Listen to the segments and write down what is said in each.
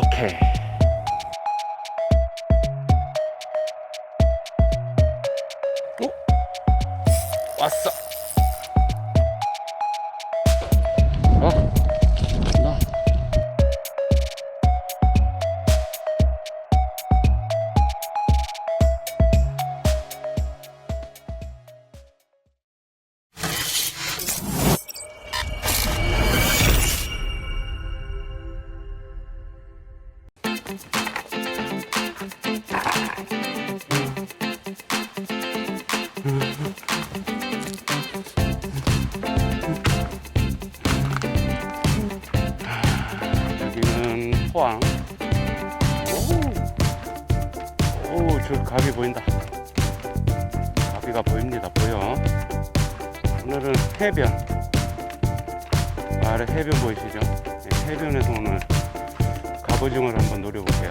오케이. 보인다. 가비가 보입니다. 보여. 오늘은 해변. 아래 해변 보이시죠? 네, 해변에서 오늘 갑오징어를 한번 노려볼게요.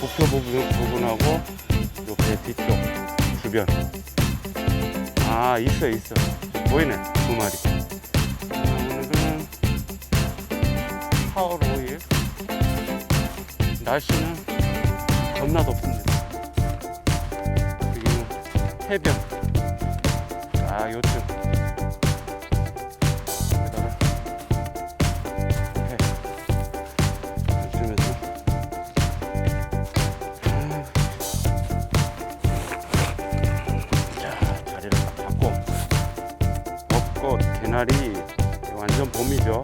목표 부분, 부분하고 요 배 뒤쪽 주변. 아, 있어, 있어. 보이네. 두 마리. 자, 오늘은 4월 5일 날씨는 겁나 덥습니다 해변. 아 요즘 여기다가. 해 요즘에서 자 자리를 딱 잡고. 벚꽃 개나리 완전 봄이죠?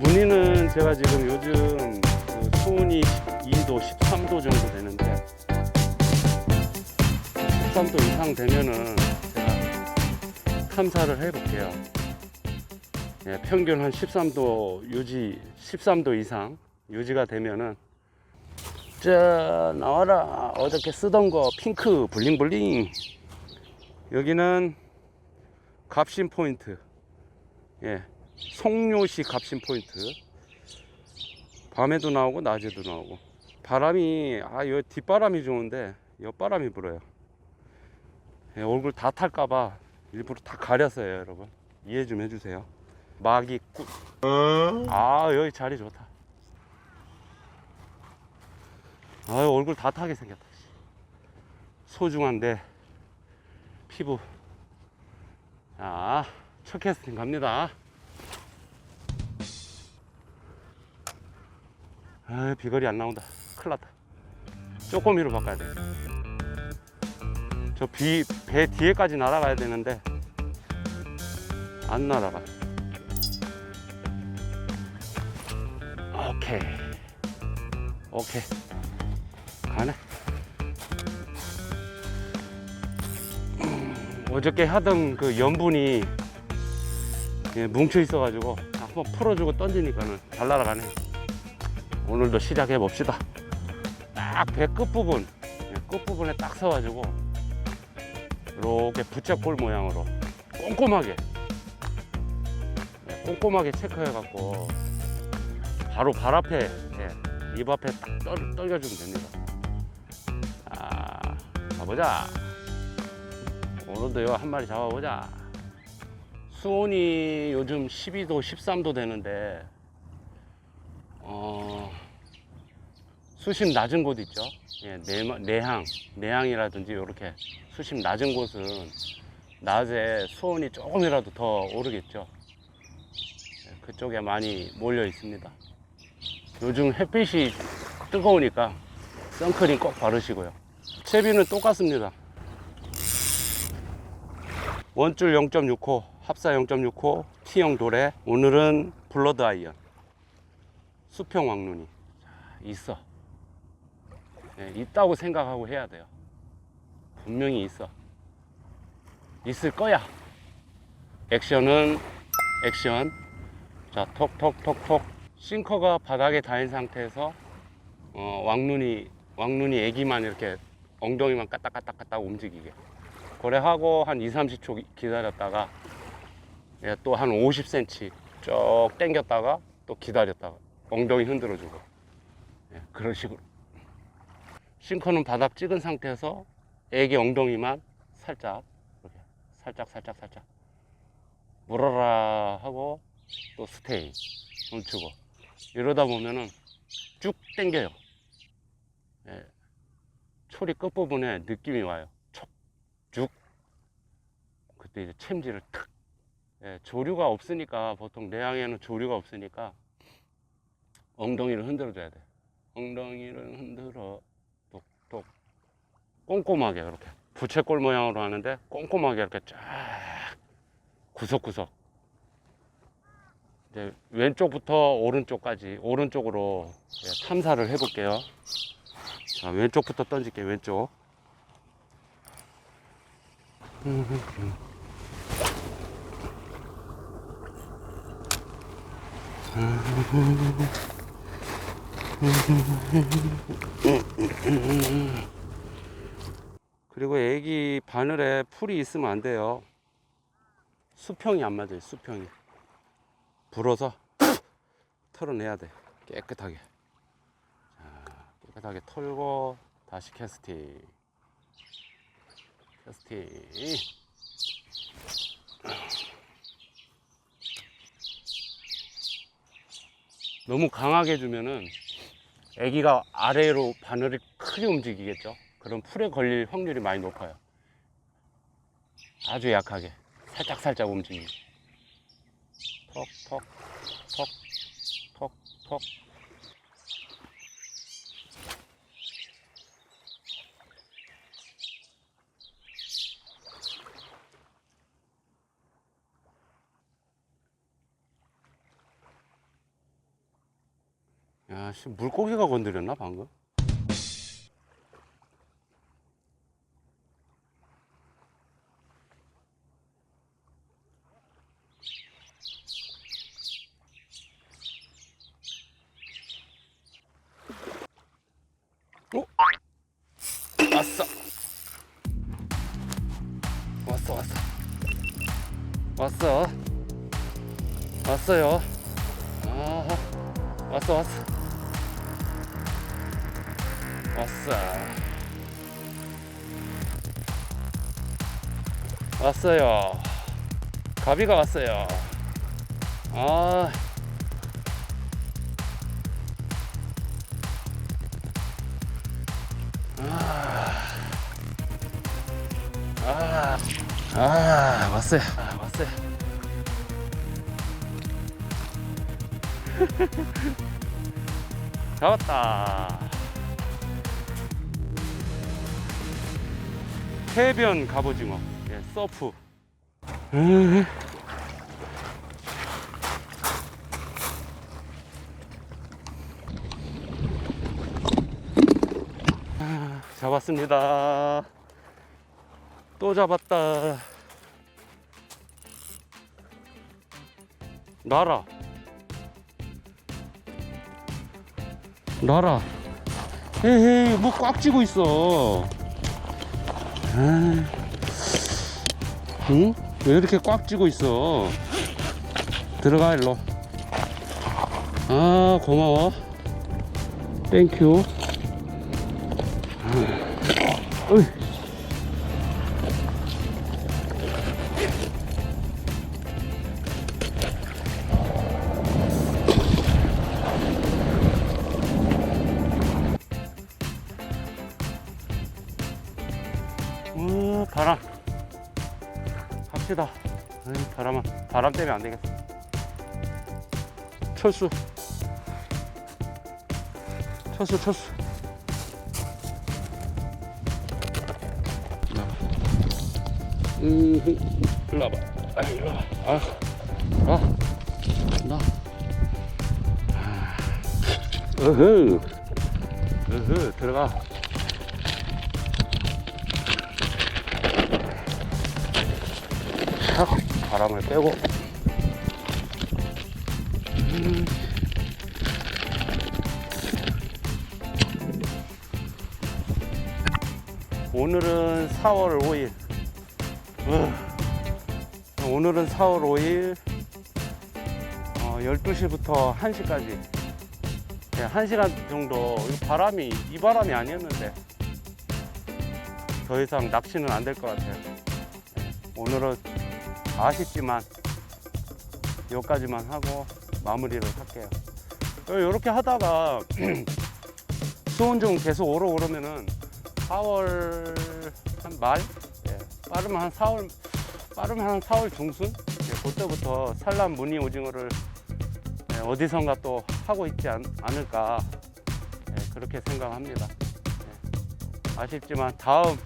무늬는 제가 지금 요즘 그 수온이 12도, 13도 정도 되는데 13도 이상 되면은 제가 탐사를 해볼게요. 예, 평균 한 13도 유지, 13도 이상 유지가 되면은 자 나와라. 어저께 쓰던 거 핑크 블링블링. 여기는 갑신 포인트. 예 송료시 갑신 포인트. 밤에도 나오고 낮에도 나오고. 바람이 아여 뒷바람이 좋은데 옆바람이 불어요. 예, 얼굴 다 탈까봐 일부러 다 가렸어요 여러분. 이해 좀 해주세요. 막이 꾸... 아 여기 자리 좋다. 아 얼굴 다 타게 생겼다 소중한데 피부. 자 첫 캐스팅 갑니다. 아 비거리 안 나온다. 큰일 났다. 쪼꼬미로 바꿔야 돼 저 비 배 뒤에까지 날아가야 되는데 안 날아가 오케이. 오케이. 가네. 음, 어저께 하던 그 염분이 예, 뭉쳐 있어가지고 한번 풀어주고 던지니까는 잘 날아가네. 오늘도 시작해 봅시다. 딱 배 끝부분, 예, 끝부분에 딱 서가지고 이렇게 부채꼴 모양으로 꼼꼼하게, 예, 꼼꼼하게 체크해 갖고 바로 발 앞에, 예, 입 앞에 딱 떨, 떨겨주면 됩니다. 아, 가보자. 오늘도 한 마리 잡아보자. 수온이 요즘 12도, 13도 되는데 어, 수심 낮은 곳 있죠. 예, 내, 내항, 내항이라든지 이렇게 수심 낮은 곳은 낮에 수온이 조금이라도 더 오르겠죠. 예, 그쪽에 많이 몰려 있습니다. 요즘 햇빛이 뜨거우니까 선크림 꼭 바르시고요. 채비는 똑같습니다. 원줄 0.6호, 합사 0.6호, T형 도래. 오늘은 블러드 아이언. 수평 왕눈이 자, 있어. 예, 있다고 생각하고 해야 돼요. 분명히 있어. 있을 거야. 액션은 액션. 자, 톡톡톡톡. 싱커가 바닥에 닿은 상태에서 어, 왕눈이 왕눈이 애기만 이렇게 엉덩이만 까딱까딱까딱 움직이게. 그래 하고 한 2, 30초 기다렸다가 예, 또한 50cm 쭉 당겼다가 또 기다렸다가 엉덩이 흔들어주고 예, 그런 식으로 싱커는 바닥 찍은 상태에서 애기 엉덩이만 살짝 이렇게 살짝 살짝 살짝 물어라 하고 또 스테이 멈추고 이러다 보면은 쭉 당겨요. 예. 초리 끝부분에 느낌이 와요. 촉, 쭉. 그때 이제 챔질을 탁. 예, 조류가 없으니까 보통 내항에는 조류가 없으니까 엉덩이를 흔들어 줘야 돼. 엉덩이를 흔들어 똑똑 꼼꼼하게 이렇게 부채꼴 모양으로 하는데 꼼꼼하게 이렇게 쫙 구석구석 이제 왼쪽부터 오른쪽까지 오른쪽으로 예, 탐사를 해 볼게요. 자 왼쪽부터 던질게요. 왼쪽. 그리고 애기 바늘에 풀이 있으면 안 돼요. 수평이 안 맞아요. 수평이. 불어서 털어내야 돼. 깨끗하게. 자, 깨끗하게 털고 다시 캐스팅. 캐스팅. 너무 강하게 주면은 아기가 아래로 바늘이 크게 움직이겠죠. 그럼 풀에 걸릴 확률이 많이 높아요. 아주 약하게 살짝 살짝 움직이고 톡톡 톡톡 톡. 야, 씨, 물고기가 건드렸나 방금? 왔어. 왔어, 왔어. 왔어. 왔어요. 아, 왔어, 왔어. 왔어. 왔어요. 가비가 왔어요. 아. 아, 아, 왔어요. 아, 왔어요. 잡았다. 해변 갑오징어. 예, 서프. 음. 아, 잡았습니다. 또 잡았다. 나라. 나라. 에헤이, 뭐꽉 쥐고 있어. 아, 응? 왜 이렇게 꽉 쥐고 있어? 들어가, 일로. 아, 고마워. 땡큐. 어이. 어, 바람. 갑시다. 아이, 바람아. 바람 때문에 안 되겠어. 철수. 철수, 철수. 나. 음, 일로 와봐. 아, 일로 와봐. 아, 아, 나. 아. 으흐. 으흐, 들어가. 바람을 빼고. 음. 오늘은 4월 5일. 오늘은 4월 5일 어, 12시부터 1시까지. 1시간 정도. 이 바람이 이 바람이 아니었는데 더 이상 낚시는 안 될 것 같아요. 오늘은 아쉽지만 여기까지만 하고 마무리를 할게요. 이렇게 하다가 수온 좀 계속 오르오르면은 4월 한 말, 예, 빠르면 한 4월, 빠르면 한 4월 중순, 예, 그때부터 산란 무늬 오징어를 예, 어디선가 또 하고 있지 않, 않을까 예, 그렇게 생각합니다. 예, 아쉽지만 다음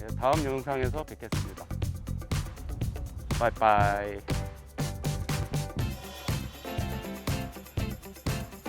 예, 다음 영상에서 뵙겠습니다. 바이바이.